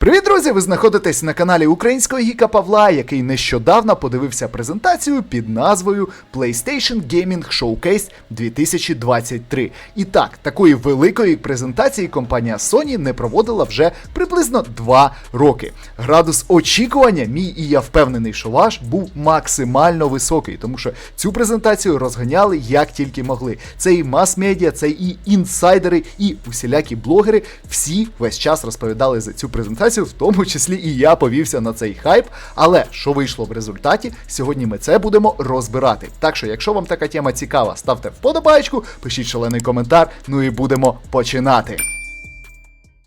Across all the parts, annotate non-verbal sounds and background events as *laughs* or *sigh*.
Привіт, друзі! Ви знаходитесь на каналі Українського Гіка Павла, який нещодавно подивився презентацію під назвою PlayStation Gaming Showcase 2023. І так, такої великої презентації компанія Sony не проводила вже приблизно 2 роки. Градус очікування, мій і я впевнений, що ваш був максимально високий, тому що цю презентацію розганяли як тільки могли. Це і мас-медіа, це і інсайдери, і усілякі блогери. Всі весь час розповідали за цю презентацію, в тому числі і я повівся на цей хайп. Але що вийшло в результаті, сьогодні ми це будемо розбирати. Так що, якщо вам така тема цікава, ставте вподобайку, пишіть шалений коментар, ну і будемо починати.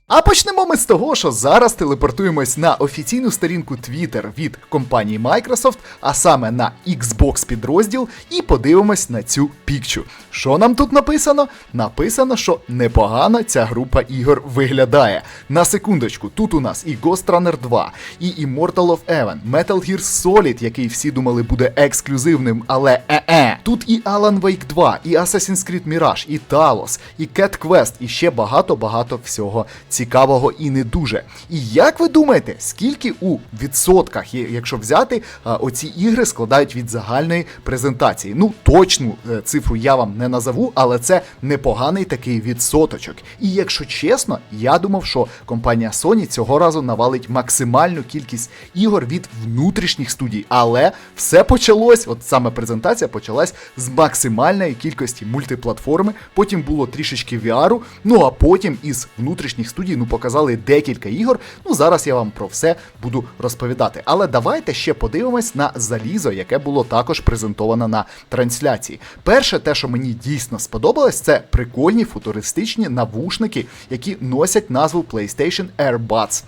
А почнемо ми з того, що зараз телепортуємось на офіційну сторінку Twitter від компанії Microsoft, а саме на Xbox підрозділ, і подивимось на цю пікчу. Що нам тут написано? Написано, що непогано ця група ігор виглядає. На секундочку, тут у нас і Ghost Runner 2, і Immortal of Evan, Metal Gear Solid, який всі думали буде ексклюзивним, але е-е. Тут і Alan Wake 2, і Assassin's Creed Mirage, і Talos, і Cat Quest, і ще багато-багато всього цікавого і не дуже. І як ви думаєте, скільки у відсотках, якщо взяти, оці ігри складають від загальної презентації? Ну, точну е, цифру я вам не назову, але це непоганий такий відсоточок. І якщо чесно, я думав, що компанія Sony цього разу навалить максимальну кількість ігор від внутрішніх студій. Але все почалось, от саме презентація почалась з максимальної кількості мультиплатформи. Потім було трішечки VR, ну а потім із внутрішніх студій ну показали декілька ігор. Ну зараз я вам про все буду розповідати. Але давайте ще подивимось на залізо, яке було також презентовано на трансляції. Перше, те, що мені дійсно сподобалось, це прикольні футуристичні навушники, які носять назву PlayStation AirBuds.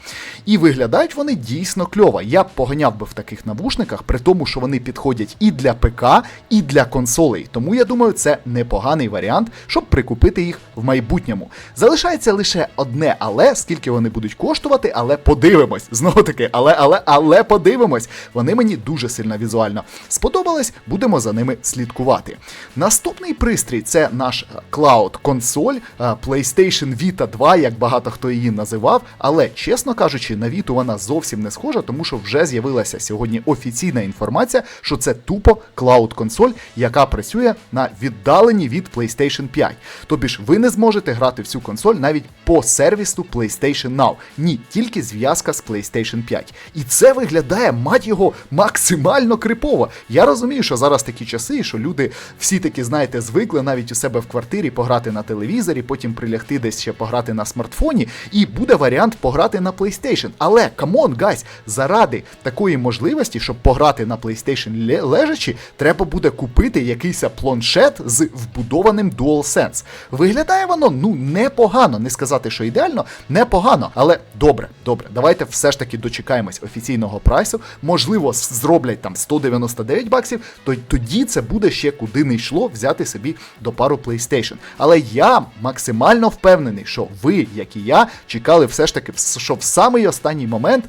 І виглядають вони дійсно кльово. Я б поганяв би в таких навушниках, при тому, що вони підходять і для ПК, і для консолей. Тому я думаю, це непоганий варіант, щоб прикупити їх в майбутньому. Залишається лише одне, але скільки вони будуть коштувати, але подивимось. Знову таки, але, але, але подивимось. Вони мені дуже сильно візуально сподобались, будемо за ними слідкувати. Наступний пристрій це наш клауд консоль PlayStation Vita 2, як багато хто її називав. Але чесно кажучи, на Vita вона зовсім не схожа, тому що вже з'явилася сьогодні офіційна інформація, що це тупо клауд консоль, яка працює на віддаленні від PlayStation 5. Тобі ж ви не зможете грати в цю консоль навіть по сервісу PlayStation Now. Ні, тільки зв'язка з PlayStation 5. І це виглядає, мать його, максимально крипово. Я розумію, що зараз такі часи, що люди всі таки, знаєте, звикли навіть у себе в квартирі пограти на телевізорі, потім прилягти десь ще пограти на смартфоні, і буде варіант пограти на PlayStation. Але камон, гайс, заради такої можливості, щоб пограти на PlayStation ле- лежачи, треба буде купити якийсь планшет з вбудованим DualSense. Виглядає воно ну непогано, не сказати, що ідеально, непогано, але добре, добре. Давайте все ж таки дочекаємось офіційного прайсу. Можливо, зроблять там 199 баксів, то тоді це буде ще куди не йшло взяти собі до пару PlayStation. Але я максимально впевнений, що ви, як і я, чекали все ж таки, що в самий останній момент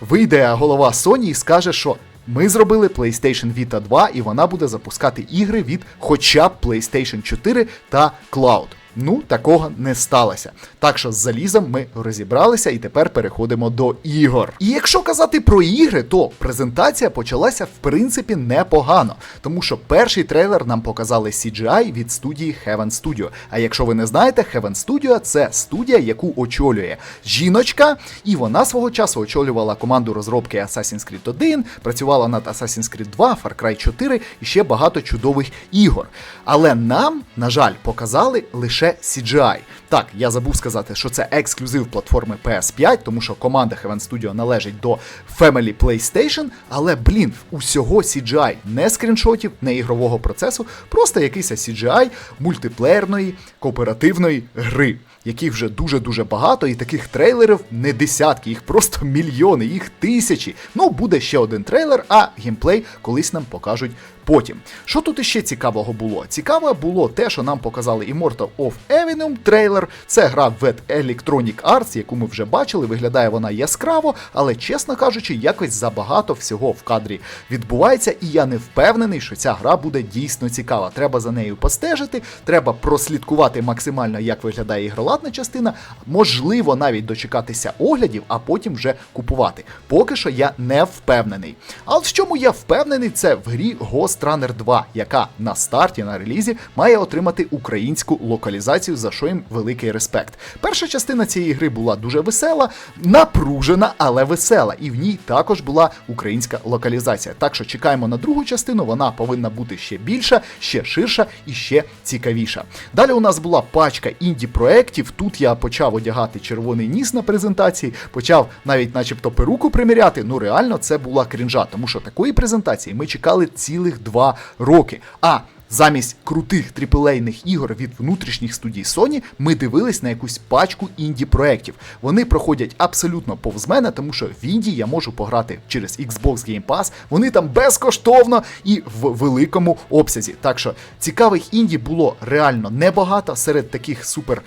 вийде голова Sony і скаже, що ми зробили PlayStation Vita 2, і вона буде запускати ігри від хоча б PlayStation 4 та Cloud. Ну, такого не сталося. Так що з залізом ми розібралися і тепер переходимо до ігор. І якщо казати про ігри, то презентація почалася в принципі непогано, тому що перший трейлер нам показали CGI від студії Heaven Studio. А якщо ви не знаєте, Heaven Studio це студія, яку очолює жіночка, і вона свого часу очолювала команду розробки Assassin's Creed 1, працювала над Assassin's Creed 2, Far Cry 4 і ще багато чудових ігор. Але нам, на жаль, показали лише CGI. Так, я забув сказати, що це ексклюзив платформи PS5, тому що команда Heaven Studio належить до Family PlayStation, але, блін, усього CGI, не скріншотів, не ігрового процесу, просто якийсь CGI мультиплеєрної кооперативної гри, яких вже дуже-дуже багато, і таких трейлерів не десятки, їх просто мільйони, їх тисячі. Ну, буде ще один трейлер, а геймплей колись нам покажуть потім. Що тут іще цікавого було? Цікаве було те, що нам показали Immortal of Evenum трейлер. Це гра від Electronic Arts, яку ми вже бачили. Виглядає вона яскраво, але чесно кажучи, якось забагато всього в кадрі відбувається, і я не впевнений, що ця гра буде дійсно цікава. Треба за нею постежити, треба прослідкувати максимально, як виглядає ігроладна частина. Можливо, навіть дочекатися оглядів, а потім вже купувати. Поки що я не впевнений. А от в чому я впевнений, це в грі Ghost Runner 2, яка на старті на релізі має отримати українську локалізацію, за що їм великий респект. Перша частина цієї гри була дуже весела, напружена, але весела. І в ній також була українська локалізація. Так що чекаємо на другу частину, вона повинна бути ще більша, ще ширша і ще цікавіша. Далі у нас була пачка інді-проєктів. Тут я почав одягати червоний ніс на презентації, почав навіть, начебто, перуку приміряти. Ну реально це була крінжа, тому що такої презентації ми чекали цілих два роки. А Замість крутих триплейних ігор від внутрішніх студій Sony ми дивились на якусь пачку інді-проєктів. Вони проходять абсолютно повз мене, тому що в інді я можу пограти через Xbox Game Pass. Вони там безкоштовно і в великому обсязі. Так що цікавих інді було реально небагато. Серед таких супер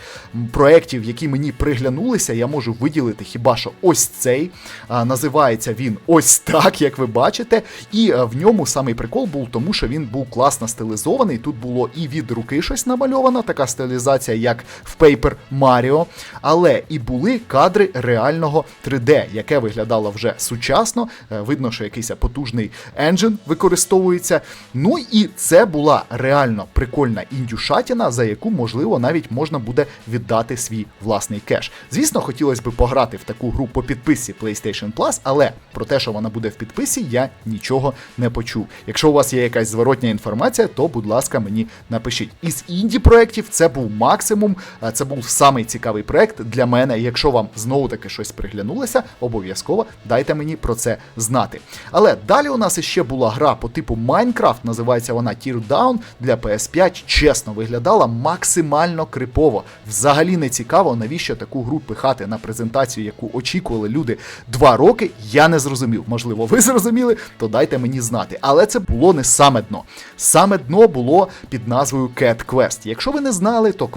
проєктів, які мені приглянулися, я можу виділити хіба що ось цей. А, називається він ось так, як ви бачите. І а, в ньому самий прикол був тому, що він був класно стилізований. Тут було і від руки щось намальовано, така стилізація, як в Paper Mario, але і були кадри реального 3D, яке виглядало вже сучасно. Е, Видно, що якийсь потужний енджин використовується. Ну і це була реально прикольна індюшатіна, за яку, можливо, навіть можна буде віддати свій власний кеш. Звісно, хотілося б пограти в таку гру по підписці PlayStation Plus, але про те, що вона буде в підписі, я нічого не почув. Якщо у вас є якась зворотня інформація, то будь ласка, мені напишіть. Із інді проєктів це був максимум, це був самий цікавий проєкт для мене. Якщо вам знову таки щось приглянулося, обов'язково дайте мені про це знати. Але далі у нас іще була гра по типу Minecraft, називається вона Teardown для PS5. Чесно, виглядала максимально крипово. Взагалі не цікаво, навіщо таку гру пихати на презентацію, яку очікували люди два роки. Я не зрозумів. Можливо, ви *laughs* зрозуміли, то дайте мені знати. Але це було не саме дно. Саме дно було під назвою Cat Quest. Якщо ви не знали, то е,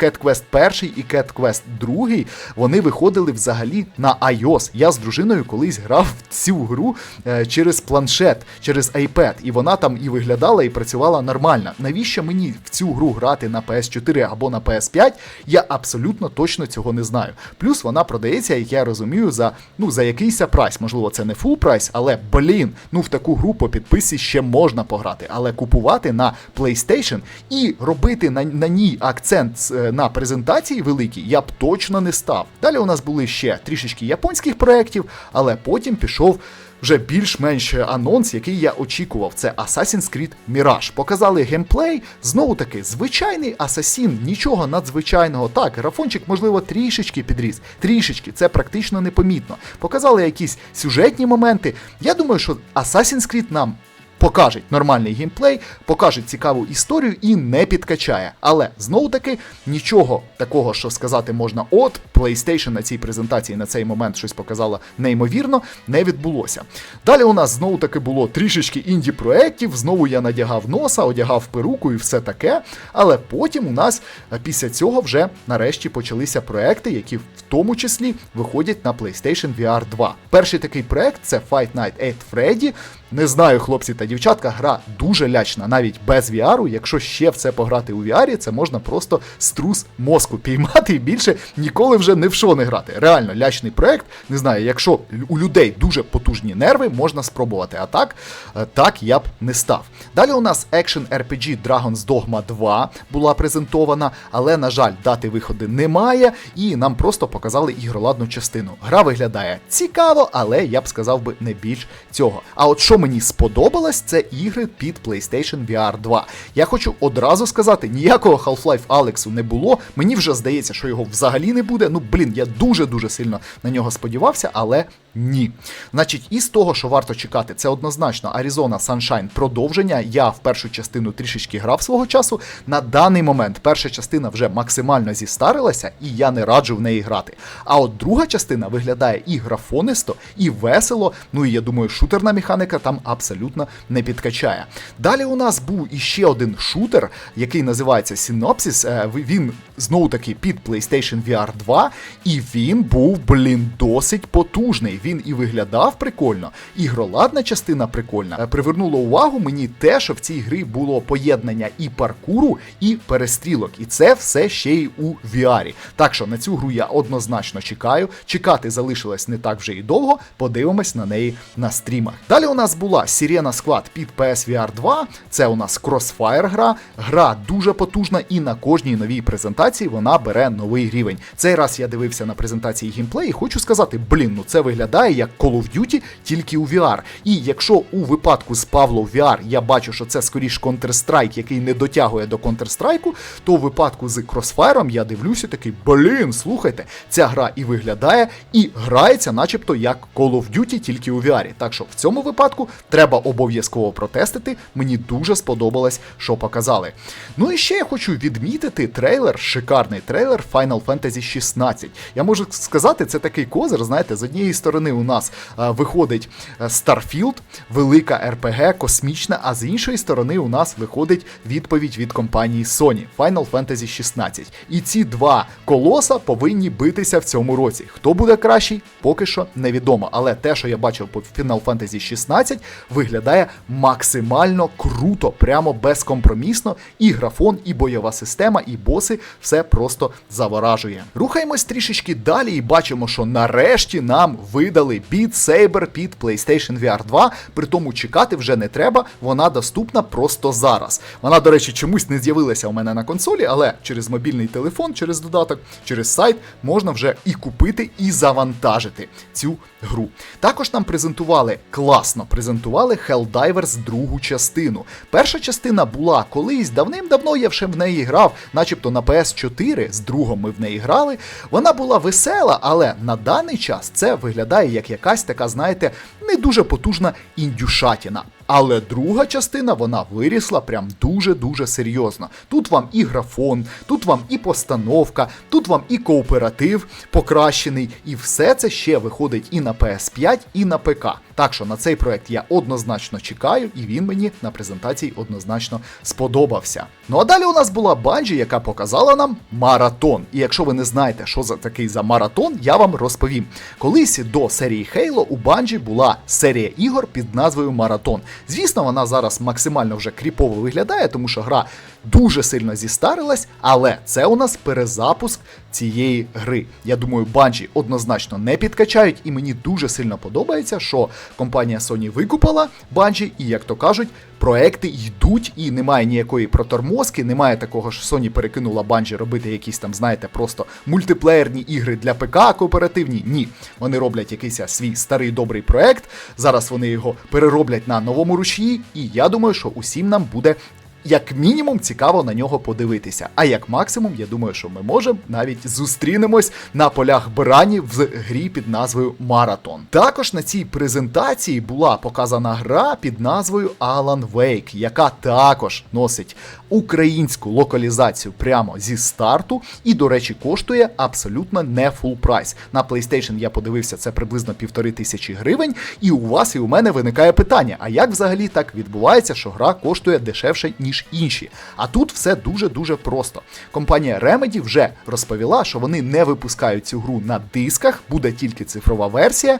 Cat Quest 1 і Cat Quest 2 вони виходили взагалі на iOS. Я з дружиною колись грав в цю гру е, через планшет, через iPad, і вона там і виглядала, і працювала нормально. Навіщо мені в цю гру грати на PS4 або на PS5? Я абсолютно точно цього не знаю. Плюс вона продається, як я розумію, за ну за якийсь прайс. Можливо, це не фул прайс, але блін, ну в таку гру по підписці ще можна пограти, але купувати на PlayStation і робити на, на ній акцент е, на презентації великій я б точно не став. Далі у нас були ще трішечки японських проєктів, але потім пішов. Вже більш-менш анонс, який я очікував, це Assassin's Creed Mirage. Показали геймплей, знову таки, звичайний Асасін, нічого надзвичайного. Так, графончик, можливо, трішечки підріс. Трішечки, це практично непомітно. Показали якісь сюжетні моменти. Я думаю, що Assassin's Creed нам покажуть нормальний геймплей, покажуть цікаву історію і не підкачає. Але знову таки нічого такого, що сказати можна, от PlayStation на цій презентації на цей момент щось показала неймовірно, не відбулося. Далі у нас знову таки було трішечки інді проєктів, знову я надягав носа, одягав перуку і все таке. Але потім у нас після цього вже нарешті почалися проекти, які в тому числі виходять на PlayStation VR 2. Перший такий проект це Fight Night at Freddy. Не знаю, хлопці та дівчатка, гра дуже лячна, навіть без VR. Якщо ще в це пограти у VR, це можна просто струс мозку піймати і більше ніколи вже не в що не грати. Реально лячний проект. Не знаю, якщо у людей дуже потужні нерви, можна спробувати. А так, е, так я б не став. Далі у нас Action RPG Dragon's Dogma 2 була презентована, але, на жаль, дати виходу немає, і нам просто показали ігроладну частину. Гра виглядає цікаво, але я б сказав би не більш цього. А от що мені сподобалось, це ігри під PlayStation VR 2. Я хочу одразу сказати, ніякого Half-Life Alyx не було. Мені вже здається, що його взагалі не буде. Ну, блін, я дуже-дуже сильно на нього сподівався, але ні. Значить, із того, що варто чекати, це однозначно Arizona Sunshine продовження. Я в першу частину трішечки грав свого часу. На даний момент перша частина вже максимально зістарилася, і я не раджу в неї грати. А от друга частина виглядає і графонисто, і весело. Ну і я думаю, шутерна механіка там там абсолютно не підкачає. Далі у нас був іще один шутер, який називається Synopsis. Е, Він знову таки під PlayStation VR 2, і він був, блін, досить потужний. Він і виглядав прикольно, і гроладна частина прикольна. Е, Привернуло увагу мені те, що в цій грі було поєднання і паркуру, і перестрілок. І це все ще й у VR. Так що на цю гру я однозначно чекаю. Чекати залишилось не так вже і довго. Подивимось на неї на стрімах. Далі у нас була Sirena Squad під PSVR 2. Це у нас Crossfire гра. Гра дуже потужна, і на кожній новій презентації вона бере новий рівень. Цей раз я дивився на презентації геймплей і хочу сказати, блін, ну це виглядає як Call of Duty, тільки у VR. І якщо у випадку з Павло VR я бачу, що це скоріш Counter-Strike, який не дотягує до Counter-Strike, то у випадку з Crossfire я дивлюся такий, блін, слухайте, ця гра і виглядає, і грається, начебто, як Call of Duty, тільки у VR. Так що в цьому випадку треба обов'язково протестити. Мені дуже сподобалось, що показали. Ну і ще я хочу відмітити трейлер, шикарний трейлер Final Fantasy 16. Я можу сказати, це такий козир. Знаєте, з однієї сторони у нас е, виходить е, Starfield, велика RPG, космічна, а з іншої сторони у нас виходить відповідь від компанії Sony Final Fantasy 16. І ці два колоса повинні битися в цьому році. Хто буде кращий, поки що невідомо. Але те, що я бачив по Final Fantasy 16, виглядає максимально круто, прямо безкомпромісно. І графон, і бойова система, і боси все просто заворажує. Рухаємось трішечки далі і бачимо, що нарешті нам видали Beat Saber під PlayStation VR 2. При тому чекати вже не треба, вона доступна просто зараз. Вона, до речі, чомусь не з'явилася у мене на консолі, але через мобільний телефон, через додаток, через сайт можна вже і купити, і завантажити цю гру. Також нам презентували класно, презентували Helldivers другу частину. Перша частина була колись давним-давно я вже в неї грав, начебто на PS4, з другом ми в неї грали. Вона була весела, але на даний час це виглядає як якась така, знаєте, не дуже потужна індюшатіна. Але друга частина вона вирісла прям дуже-дуже серйозно. Тут вам і графон, тут вам і постановка, тут вам і кооператив покращений, і все це ще виходить і на PS5, і на ПК. Так що на цей проект я однозначно чекаю, і він мені на презентації однозначно сподобався. Ну а далі у нас була банджі, яка показала нам маратон. І якщо ви не знаєте, що за такий за маратон, я вам розповім. Колись до серії Halo у банджі була серія ігор під назвою Маратон. Звісно, вона зараз максимально вже кріпово виглядає, тому що гра дуже сильно зістарилась, але це у нас перезапуск цієї гри. Я думаю, банджі однозначно не підкачають, і мені дуже сильно подобається, що компанія Sony викупила банджі, і як то кажуть, проекти йдуть, і немає ніякої протормозки, немає такого, що Sony перекинула банжі робити якісь там, знаєте, просто мультиплеєрні ігри для ПК кооперативні. Ні, вони роблять якийсь свій старий добрий проект. Зараз вони його перероблять на новому ручі. і я думаю, що усім нам буде. Як мінімум цікаво на нього подивитися. А як максимум, я думаю, що ми можемо навіть зустрінемось на полях Брані в грі під назвою Маратон. Також на цій презентації була показана гра під назвою Alan Wake, яка також носить українську локалізацію прямо зі старту, і, до речі, коштує абсолютно не фул прайс. На PlayStation я подивився, це приблизно півтори тисячі гривень, і у вас і у мене виникає питання: а як взагалі так відбувається, що гра коштує дешевше, ніж інші? А тут все дуже-дуже просто. Компанія Remedy вже розповіла, що вони не випускають цю гру на дисках, буде тільки цифрова версія,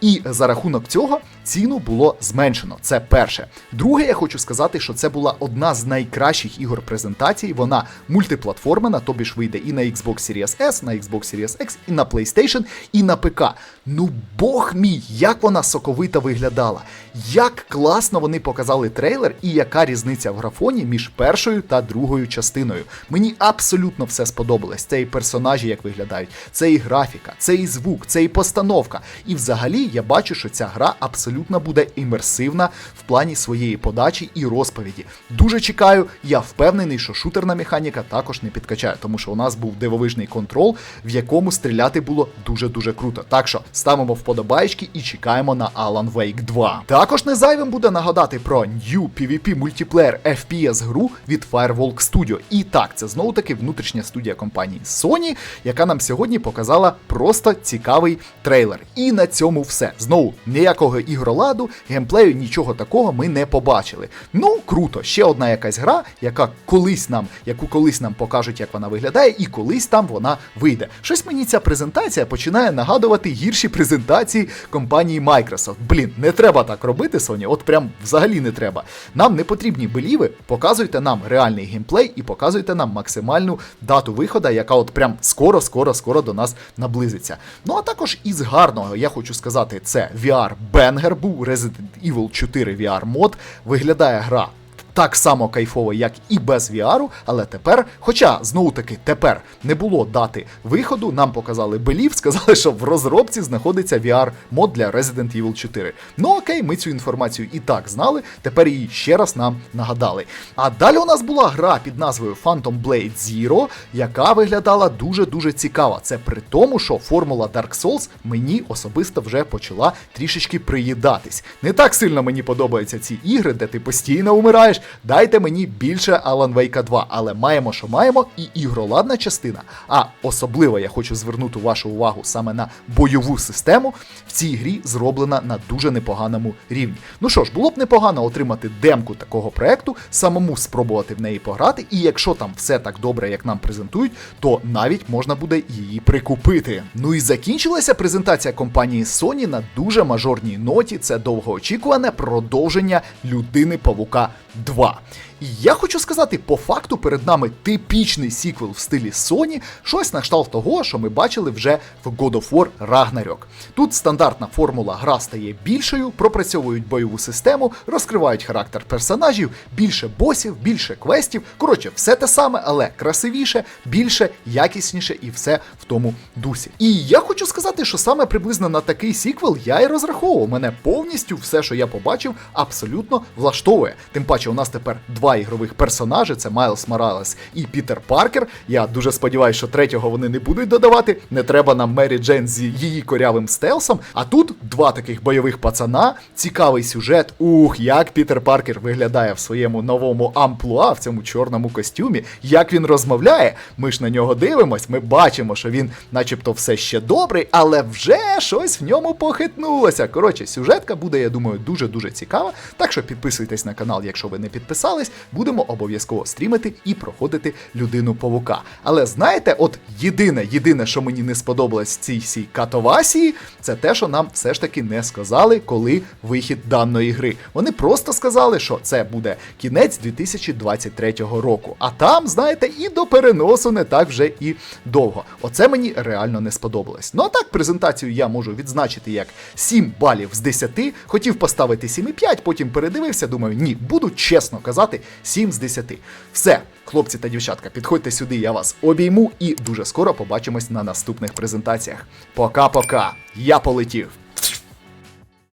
і за рахунок цього ціну було зменшено. Це перше. Друге, я хочу сказати, що це була одна з найкращих ігор презентацій. Вона мультиплатформена, тобі ж вийде і на Xbox Series S, на Xbox Series X, і на PlayStation, і на ПК. Ну бог мій, як вона соковита виглядала! Як класно вони показали трейлер, і яка різниця в графоні між першою та другою частиною. Мені абсолютно все сподобалось. Це і персонажі, як виглядають, це і графіка, це і звук, це і постановка. І взагалі я бачу, що ця гра абсолютно буде імерсивна в плані своєї подачі і розповіді. Дуже чекаю, я впевнений, що шутерна механіка також не підкачає, тому що у нас був дивовижний контрол, в якому стріляти було дуже-дуже круто. Так що ставимо вподобайки і чекаємо на Alan Wake 2. Також не зайвим буде нагадати про New PvP мультиплеєр FPS гру від Firewalk Studio. І так, це знову таки внутрішня студія компанії Sony, яка нам сьогодні показала просто цікавий трейлер. І на цьому все. Знову ніякого ігроладу, геймплею, нічого такого ми не побачили. Ну, круто, ще одна якась гра, яка колись нам, яку колись нам покажуть, як вона виглядає, і колись там вона вийде. Щось мені ця презентація починає нагадувати гірші презентації компанії Microsoft. Блін, не треба так робити, Sony, от прям взагалі не треба. Нам не потрібні беліви, показуйте нам реальний геймплей і показуйте нам максимальну дату виходу, яка от прям скоро, скоро, скоро до нас наблизиться. Ну а також із гарного, я хочу сказати, це VR Banger був Resident Evil 4 VR мод. Виглядає гра так само кайфово, як і без VR, але тепер, хоча знову таки тепер не було дати виходу, нам показали белів, сказали, що в розробці знаходиться VR-мод для Resident Evil 4. Ну окей, ми цю інформацію і так знали, тепер її ще раз нам нагадали. А далі у нас була гра під назвою Phantom Blade Zero, яка виглядала дуже-дуже цікаво. Це при тому, що формула Dark Souls мені особисто вже почала трішечки приїдатись. Не так сильно мені подобаються ці ігри, де ти постійно умираєш. Дайте мені більше Alan Wake 2, але маємо, що маємо, і ігроладна частина. А особливо я хочу звернути вашу увагу саме на бойову систему. В цій грі зроблена на дуже непоганому рівні. Ну що ж, було б непогано отримати демку такого проекту, самому спробувати в неї пограти, і якщо там все так добре, як нам презентують, то навіть можна буде її прикупити. Ну і закінчилася презентація компанії Sony на дуже мажорній ноті. Це довгоочікуване продовження людини Павука 2. 2. І я хочу сказати, по факту перед нами типічний сіквел в стилі Sony, щось на кшталт того, що ми бачили вже в God of War Ragnarok. Тут стандартна формула гра стає більшою, пропрацьовують бойову систему, розкривають характер персонажів, більше босів, більше квестів. Коротше, все те саме, але красивіше, більше, якісніше і все в тому дусі. І я хочу сказати, що саме приблизно на такий сіквел я і розраховував. Мене повністю все, що я побачив, абсолютно влаштовує. Тим паче, у нас тепер два ігрових персонажі: це Майлз Моралес і Пітер Паркер. Я дуже сподіваюся, що третього вони не будуть додавати. Не треба нам Мері Джен з її корявим стелсом. А тут два таких бойових пацана, цікавий сюжет. Ух, як Пітер Паркер виглядає в своєму новому амплуа, в цьому чорному костюмі. Як він розмовляє, ми ж на нього дивимось. Ми бачимо, що він, начебто, все ще добрий, але вже щось в ньому похитнулося. Коротше, сюжетка буде, я думаю, дуже дуже цікава. Так що підписуйтесь на канал, якщо ви не підписались, будемо обов'язково стрімити і проходити людину павука. Але знаєте, от єдине, єдине, що мені не сподобалось в цій всій катовасії, це те, що нам все ж таки не сказали, коли вихід даної гри. Вони просто сказали, що це буде кінець 2023 року. А там, знаєте, і до переносу не так вже і довго. Оце мені реально не сподобалось. Ну а так, презентацію я можу відзначити як 7 балів з 10. Хотів поставити 7,5, потім передивився, думаю, ні, буду чесно казати, 7 з 10. Все, хлопці та дівчатка, підходьте сюди, я вас обійму і дуже скоро побачимось на наступних презентаціях. Пока-пока, я полетів.